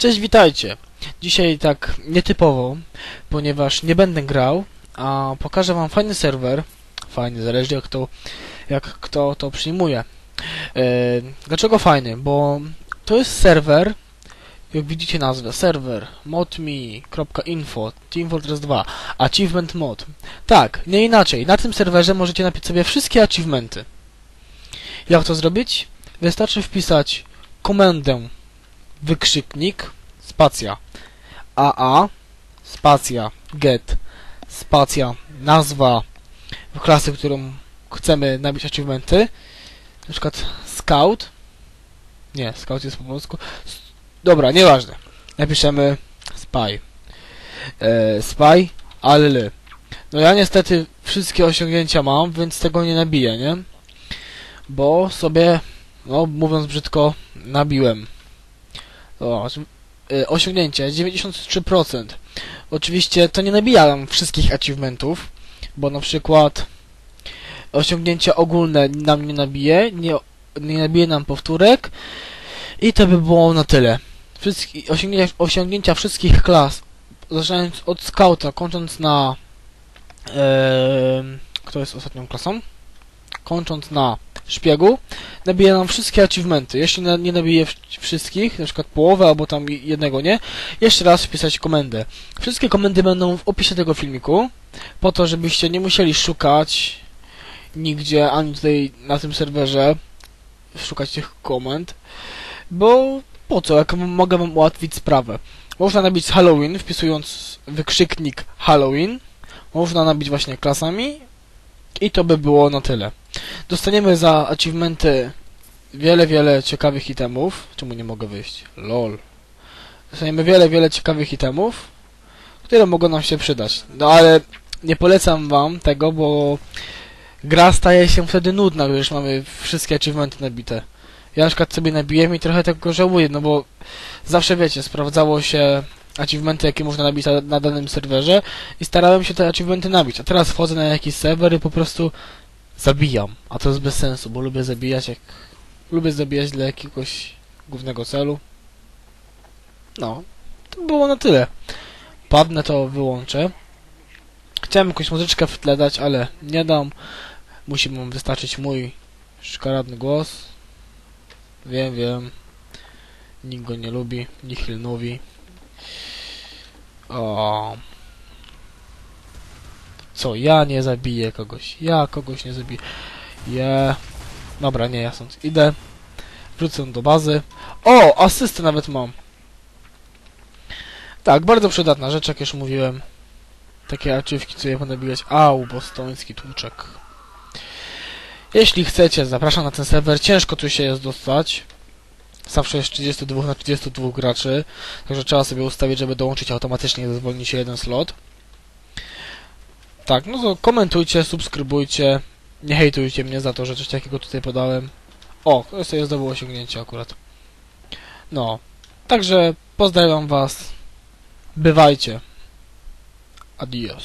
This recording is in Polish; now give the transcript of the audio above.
Cześć, witajcie! Dzisiaj tak nietypowo, ponieważ nie będę grał, a pokażę wam fajny serwer. Fajny, zależy jak to, jak kto to przyjmuje. E, dlaczego fajny? Bo to jest serwer, jak widzicie nazwę, serwer modme.info, Team Fortress 2, Achievement Mod. Tak, nie inaczej. Na tym serwerze możecie napisać sobie wszystkie achievementy. Jak to zrobić? Wystarczy wpisać komendę wykrzyknik, spacja, AA, spacja, get, spacja, nazwa klasy, którą chcemy nabić achievementy, na przykład scout, nie, scout jest po polsku, dobra, nieważne, napiszemy spy, e, spy, all, no ja niestety wszystkie osiągnięcia mam, więc tego nie nabiję, nie, bo sobie, no mówiąc brzydko, nabiłem. O, y, osiągnięcie 93%. Oczywiście to nie nabijałem wszystkich achievementów, bo na przykład osiągnięcia ogólne nam nie nabije, nie, nie nabije nam powtórek i to by było na tyle. Wszystkie, osiągnięcia, osiągnięcia wszystkich klas, zaczynając od scouta, kończąc na em, kto jest ostatnią klasą? Kończąc na szpiegu, nabije nam wszystkie achievementy. Jeśli na, nie nabije wszystkich, na przykład połowę albo tam jednego nie, jeszcze raz wpisać komendę. Wszystkie komendy będą w opisie tego filmiku, po to, żebyście nie musieli szukać nigdzie, ani tutaj na tym serwerze szukać tych komend, bo po co, jak mogę wam ułatwić sprawę. Można nabić Halloween, wpisując wykrzyknik Halloween, można nabić właśnie klasami i to by było na tyle. Dostaniemy za achievementy wiele, wiele ciekawych itemów. Czemu nie mogę wyjść? LOL. Dostaniemy wiele, wiele ciekawych itemów, które mogą nam się przydać. No ale nie polecam wam tego, bo gra staje się wtedy nudna, gdy już mamy wszystkie achievementy nabite. Ja na przykład sobie nabiłem i trochę tego żałuję, no bo zawsze wiecie, sprawdzało się achievementy, jakie można nabić na, na danym serwerze i starałem się te achievementy nabić. A teraz wchodzę na jakiś serwer i po prostu zabijam. A to jest bez sensu, bo lubię zabijać jak... Lubię zabijać dla jakiegoś głównego celu. No, to było na tyle. Padnę to wyłączę. Chciałem jakąś muzyczkę w tle dać, ale nie dam. Musi mu wystarczyć mój szkaradny głos. Wiem, wiem. Nikt go nie lubi. Nihil nowi. O. Co, ja nie zabiję kogoś. Ja kogoś nie zabiję. Ja... Dobra, nie, ja stąd idę. Wrócę do bazy. O, asystę nawet mam. Tak, bardzo przydatna rzecz, jak już mówiłem. Takie aczywki, co je ponabijać. Au, bostoński tłuczek. Jeśli chcecie, zapraszam na ten serwer. Ciężko tu się jest dostać. Zawsze jest 32 na 32 graczy. Także trzeba sobie ustawić, żeby dołączyć automatycznie, gdy zwolni się jeden slot. Tak, no to komentujcie, subskrybujcie. Nie hejtujcie mnie za to, że coś takiego tutaj podałem. O, to sobie zdobył osiągnięcie akurat. No, także pozdrawiam was. Bywajcie. Adios.